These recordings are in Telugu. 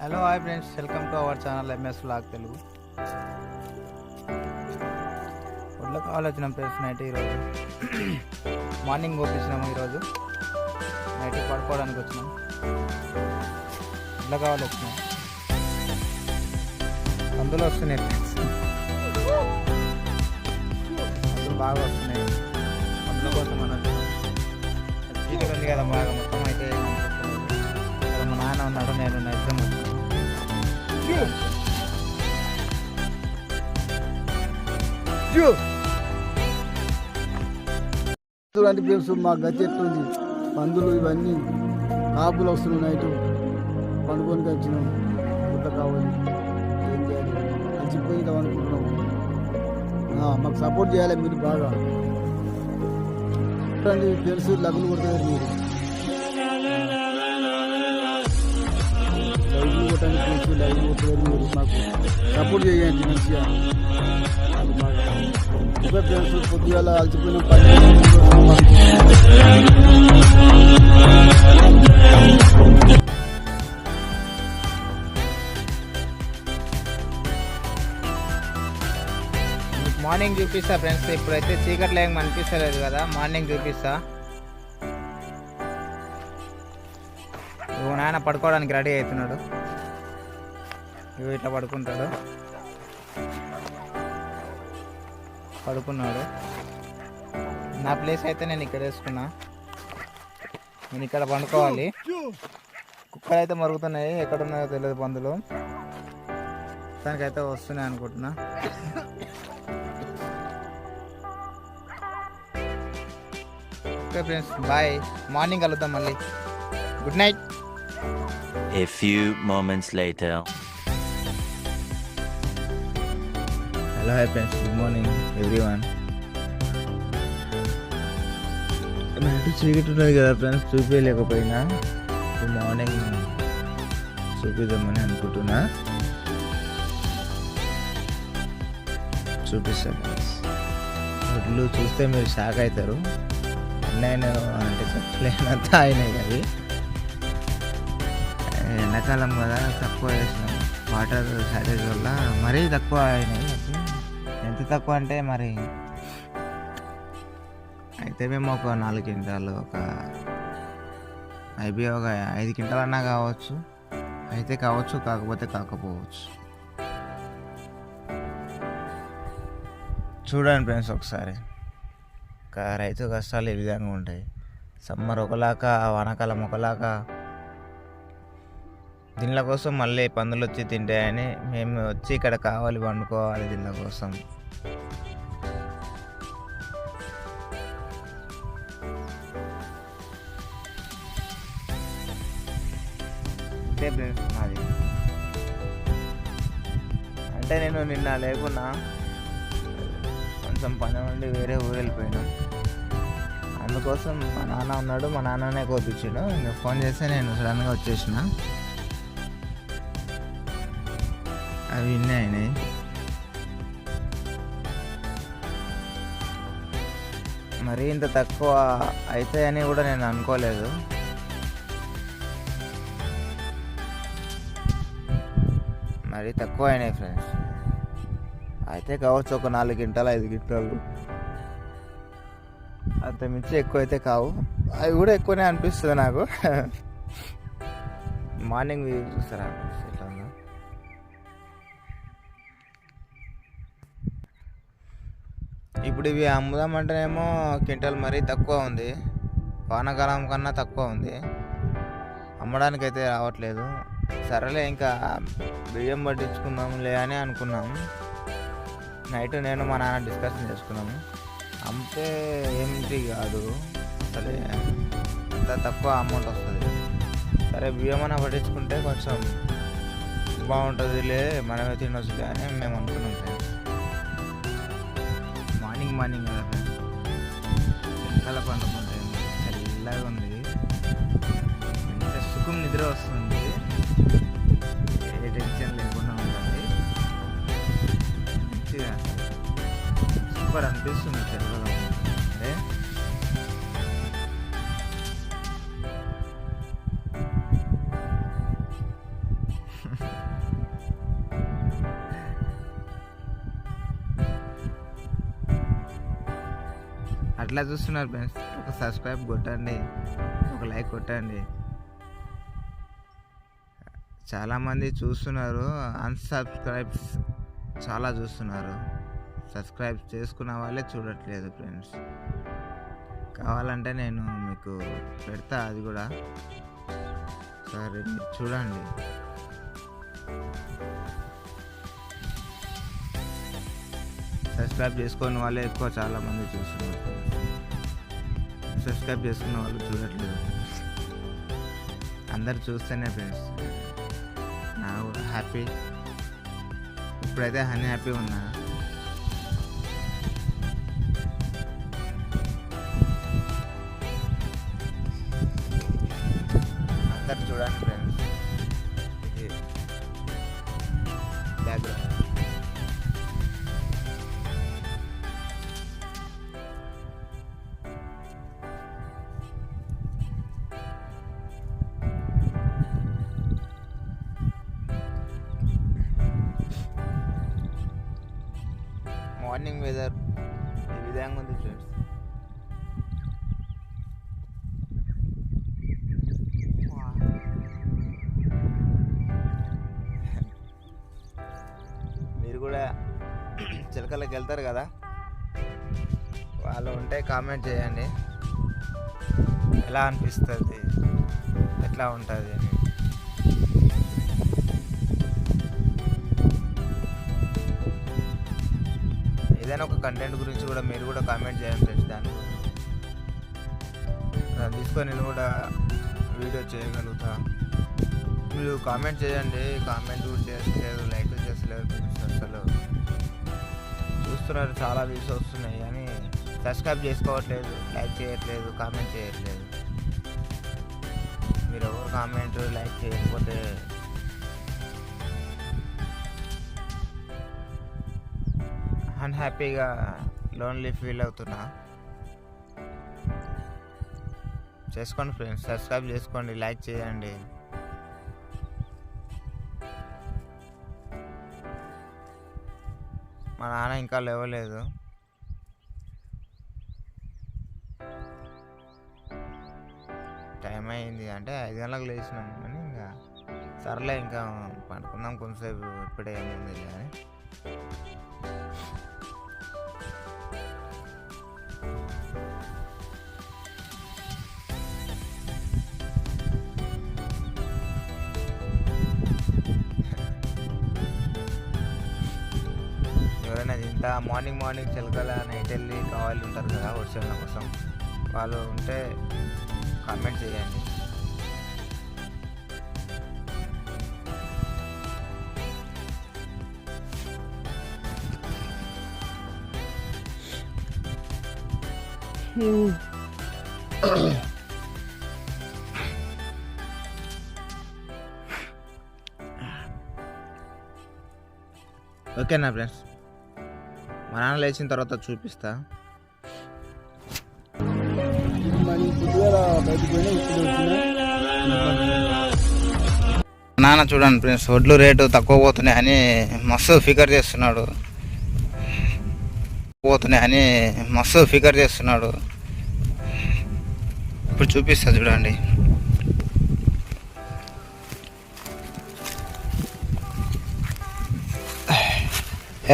Hello hi friends welcome to our channel MS log Telugu ఒళ్ళకు ఆలోచన వచ్చినాం ఫ్రెండ్స్ నైట్ ఈరోజు మార్నింగ్ పంపించినాము ఈరోజు నైట్ పడుకోవడానికి వచ్చినాం. ఒడ్లో కావాలి వచ్చినాం? అందులో వస్తున్నాయి ఫ్రెండ్స్ అందులో బాగా వస్తున్నాయి. అందులో కోసం మనం జీవితం ఉంది కదా బాగా మొత్తం అయితే మా నాన్న ఉన్నాడు నేను నా అంటే చూడండి ఫ్రెండ్స్ మా గతి ఎట్లుంది పందులు ఇవన్నీ కాపులు వస్తున్నాయి నైట్ పండుకొని వచ్చినాం గుట్ట కావాలి. ఏం చేయాలి? చచ్చిపోయిద్దాం అనుకుంటున్నాం. మాకు సపోర్ట్ చేయాలి మీరు బాగా. చూడండి ఫ్రెండ్స్ లగ్గులు కొడుతున్నారు మీరు. మీరు మాకు సపోర్ట్ చేయండి మంచిగా. ఇంకా పొద్దుగాల అలసిపోయిన పని. మార్నింగ్ చూపిస్తా ఫ్రెండ్స్ ఇప్పుడైతే చీకట్లో ఏం అనిపిస్తలేదు కదా మార్నింగ్ చూపిస్తా. ఇగో నాయన పడుకోవడానికి రెడీ అవుతున్నాడు. ఇవి ఇట్లా పడుకుంటాడు. పడుకున్నాడు. నా ప్లేస్ అయితే నేను ఇక్కడ వేసుకున్నా. నేను ఇక్కడ పండుకోవాలి. కుక్కలు అయితే మరుగుతున్నాయి. ఎక్కడ ఉన్నాయో తెలియదు పందులు. దానికైతే వస్తున్నాయి అనుకుంటున్నా. ఓకే ఫ్రెండ్స్ బాయ్ మార్నింగ్ కలుద్దాం మళ్ళీ. Good night A few moments later. Hello hi friends good morning everyone night చీకటి ఉన్నది కదా ఫ్రెండ్స్ చూపించలేకపోయినా మార్నింగ్ చూపిద్దామని అనుకుంటున్నా. చూపిస్తాను ఫ్రెండ్స్ చూస్తే మీరు షాక్ అవుతారు. నేను అంటే చెప్పలేనంత అయినాయి అవి ఎండాకాలం కదా తక్కువ వేసినాం. వాటర్ షార్టేజ్ వల్ల మరీ తక్కువ అయినాయి. తక్కువ అంటే మరి అయితే మేము ఒక నాలుగు క్వింటాలు ఒక మేబీ ఒక ఐదు క్వింటాలు అన్నా కావచ్చు. అయితే కావచ్చు కాకపోతే కాకపోవచ్చు. చూడండి ఫ్రెండ్స్ ఒకసారి. ఒక రైతు కష్టాలు ఈ విధంగా ఉంటాయి. సమ్మర్ ఒకలాగా వానాకాలం ఒకలాగా. దీనిల కోసం మళ్ళీ పందులు వచ్చి తింటాయని మేము వచ్చి ఇక్కడ కావాలి వండుకోవాలి దీనిల కోసం అంతే ఫ్రెండ్స్ నాది అంటే నేను నిన్న లేకున్నా కొంచెం పని నుండి వేరే ఊరు వెళ్ళిపోయినా. అందుకోసం మా నాన్న ఉన్నాడు మా నాన్ననే కోపించాడు. ఇంకా ఫోన్ చేస్తే నేను సడన్గా వచ్చేసిన. అవి ఇన్ని అయినాయి. మరీ ఇంత తక్కువ అవుతాయని కూడా నేను అనుకోలేదు. మరి తక్కువ అయినాయి ఫ్రెండ్స్ అయితే కావచ్చు ఒక నాలుగు గింటలు ఐదు గింటలు. అంత మించి ఎక్కువ అయితే కావు. అవి కూడా ఎక్కువనే అనిపిస్తుంది నాకు. మార్నింగ్ వ్యూ చూస్తారా? ఎట్లా ఉందో? ఇప్పుడు ఇవి అమ్ముదామంటేనేమో క్వింటల్ మరీ తక్కువ ఉంది. వానాకాలం కన్నా తక్కువ ఉంది. అమ్మడానికి అయితే రావట్లేదు. సరేలే ఇంకా బియ్యం పట్టించుకుందాంలే అని అనుకున్నాం నైట్ నేను మా నాన్న డిస్కషన్ చేసుకున్నాము. అమ్మితే ఏంటి కాదు సరే అంత తక్కువ అమౌంట్ వస్తుంది. సరే బియ్యం అన్న పట్టించుకుంటే కొంచెం బాగుంటుందిలే మనమే తినొచ్చులే అని మేము అనుకున్నాం. మార్నింగ్ మార్నింగ్ ఏ టెన్షన్ లేకుండా ఉంటుంది మంచిగా సూపర్ అనిపిస్తుంది తిరగడం అంటే అట్లా చూస్తున్నారు ఫ్రెండ్స్ ఒక సబ్స్క్రైబ్ కొట్టండి ఒక లైక్ కొట్టండి. చాలామంది చూస్తున్నారు. అన్సబ్స్క్రైబ్స్ చాలా చూస్తున్నారు. సబ్స్క్రైబ్ చేసుకున్న వాళ్ళే చూడట్లేదు ఫ్రెండ్స్. కావాలంటే నేను మీకు పెడతా అది కూడా. సరే మీరు చూడండి. సబ్స్క్రైబ్ చేసుకున్న వాళ్ళే ఎక్కువ చాలామంది చూస్తున్నారు. సబ్స్క్రైబ్ చేసుకున్న వాళ్ళు చూడట్లేదు. అందరు చూస్తేనే ఫ్రెండ్స్. హ్యాపీ ఇప్పుడైతే హనీ హ్యాపీ ఉన్నా. అందరు చూడండి. Morning weather. ఈ విధంగా ఉంది ఫ్రెండ్స్. మీరు కూడా చిలకలకి వెళ్తారు కదా? వాళ్ళు ఉంటే కామెంట్ చేయండి. ఎలా అనిపిస్తుంది? ఎట్లా ఉంటుంది? అని ఏదైనా ఒక కంటెంట్ గురించి కూడా మీరు కూడా కామెంట్ చేయండి ఫ్రెండ్స్ దాన్ని. తీసుకొని నేను కూడా వీడియో చేయగలుగుతా. మీరు కామెంట్ చేయండి. కామెంట్ కూడా చేస్తలేదు లైక్ చేస్తలేదు అసలు. చూస్తున్నారు చాలా వ్యూస్ వస్తున్నాయి కానీ సబ్స్క్రైబ్ చేసుకోవట్లేదు లైక్ చేయట్లేదు కామెంట్ చేయట్లేదు. మీరు ఎవరు కామెంట్ లైక్ చేయకపోతే అన్హ్యాపీగా లోన్లీ ఫీల్ అవుతున్నా? చేసుకోండి ఫ్రెండ్స్ సబ్స్క్రైబ్ చేసుకోండి లైక్ చేయండి. మా నాన్న ఇంకా లేవలేదు. టైం అయింది అంటే ఐదు గంటలకు లేచినాం కానీ ఇంకా సర్లే ఇంకా పడుకుందాం కొంతసేపు ఇప్పుడే ఏముంది కానీ. ఎవరైనా మార్నింగ్ మార్నింగ్ చిలకల నైట్ వెళ్ళి కావాలి ఉంటారు కదా వర్షాల కోసం. వాళ్ళు ఉంటే కామెంట్ చేయండి. ఓకేనా ఫ్రెండ్స్? మా నాన్న లేచిన తర్వాత చూపిస్తా. నాన్న చూడండి ఫ్రెండ్స్ వడ్లు రేటు తక్కువ పోతున్నాయి అని మస్తు ఫికర్ చేస్తున్నాడు. పోతున్నాయి అని మస్తు ఫికర్ చేస్తున్నాడు. ఇప్పుడు చూపిస్తా చూడండి.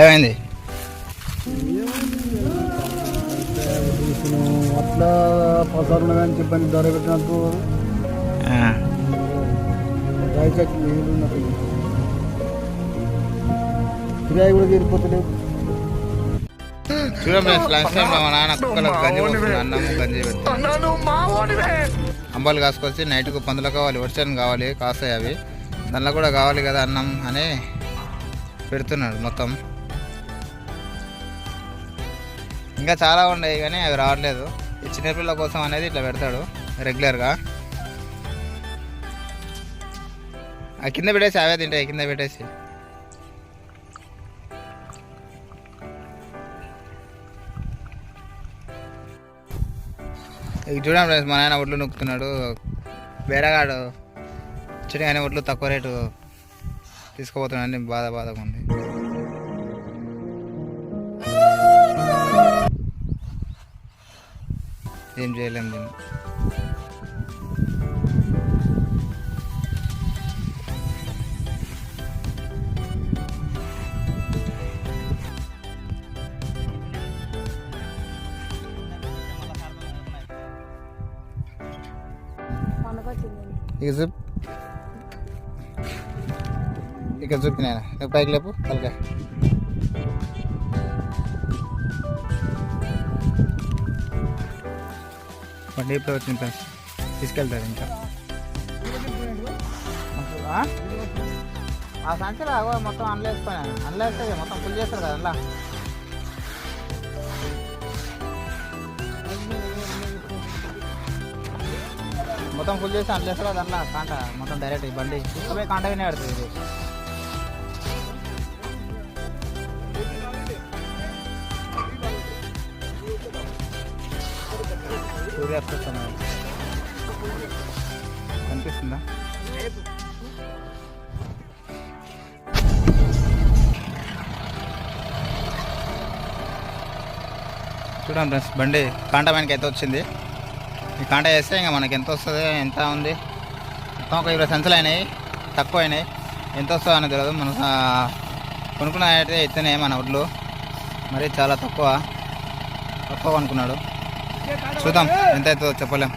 ఏమైంది? అట్లా చెప్పని ధర పెట్టినట్టు. నీళ్ళు ఉన్నట్టు కిరాయి కూడా తీరిపోతలేదు. అంబాలు కాసుకొచ్చి నైట్కు పందులు కావాలి వర్షానికి కావాలి కాస్తాయి అవి. దానిలో కూడా కావాలి కదా అన్నం అని పెడుతున్నాడు మొత్తం. ఇంకా చాలా ఉన్నాయి కానీ అవి రావట్లేదు. ఈ చిన్నపిల్లల కోసం అనేది ఇట్లా పెడతాడు రెగ్యులర్గా. ఆ కింద పెట్టేసి అవే తింటాయి కింద పెట్టేసి. ఇక చూడండి ఫ్రెండ్స్ మా నాయన ఒడ్లు నొక్కుతున్నాడు. బేరగాడు చిన్న కానీ ఒడ్లు తక్కువ రేటు తీసుకుపోతున్నాడు బాధ బాధగా ఉంది. ఏం చేయలేము దీన్ని. ఇక చూప్. ఇక చూపి నేను నువ్వు పైకి లేపు అలాగే వన్ డే ఇప్పుడు వచ్చింది ఫ్రెండ్స్. తీసుకెళ్తారు ఇంకా. ఆ? ఆ సంచులు మొత్తం అందులో అనలేస్తే మొత్తం ఫుల్ చేస్తారు కదా అందులో మొత్తం ఫుల్ చేసి అందులో కదా అందులో కాంట మొత్తం డైరెక్ట్ బండి. తీసుకుపోయి కాంట వినే ఆడుతుంది ఇది. సూర్యాస్తమయం కనిపిస్తుందా చూడండి ఫ్రెండ్స్ బండి కాంటా మనకి అయితే వచ్చింది. ఈ కాంటా వేస్తే ఇంకా మనకి ఎంత వస్తుంది ఎంత ఉంది? మొత్తం ఒక ఇరవై సంచులు అయినాయి తక్కువ అయినాయి. ఎంత వస్తుందో అని తెలియదు. మన కొనుక్కున్న అయితే ఎత్తనే మన ఒడ్లు మరి చాలా తక్కువ. తక్కువ కొనుక్కున్నాడు. చూద్దాం. ఎంత అవుతుందో చెప్పలేం.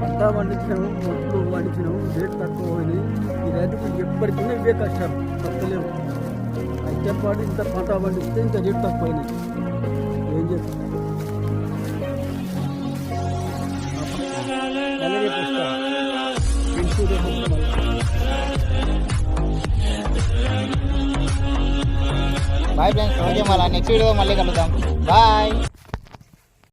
పంట పండించినాము మొత్తం పండించినాము రేట్ తక్కువ అని ఈ రైతుకు ఎప్పటికీ ఇవే కష్టాలు తప్పలేవు. అయితే పాటు ఇంత పంట పండిస్తే ఇంత రేట్ తక్కువ అయినాయి ఏం చేస్తాం? నెల రేపు బాయ్ ఫ్రెండ్స్ ఓకే మళ్ళీ నెక్స్ట్ వీడియో మళ్ళీ కలుద్దాం. బాయ్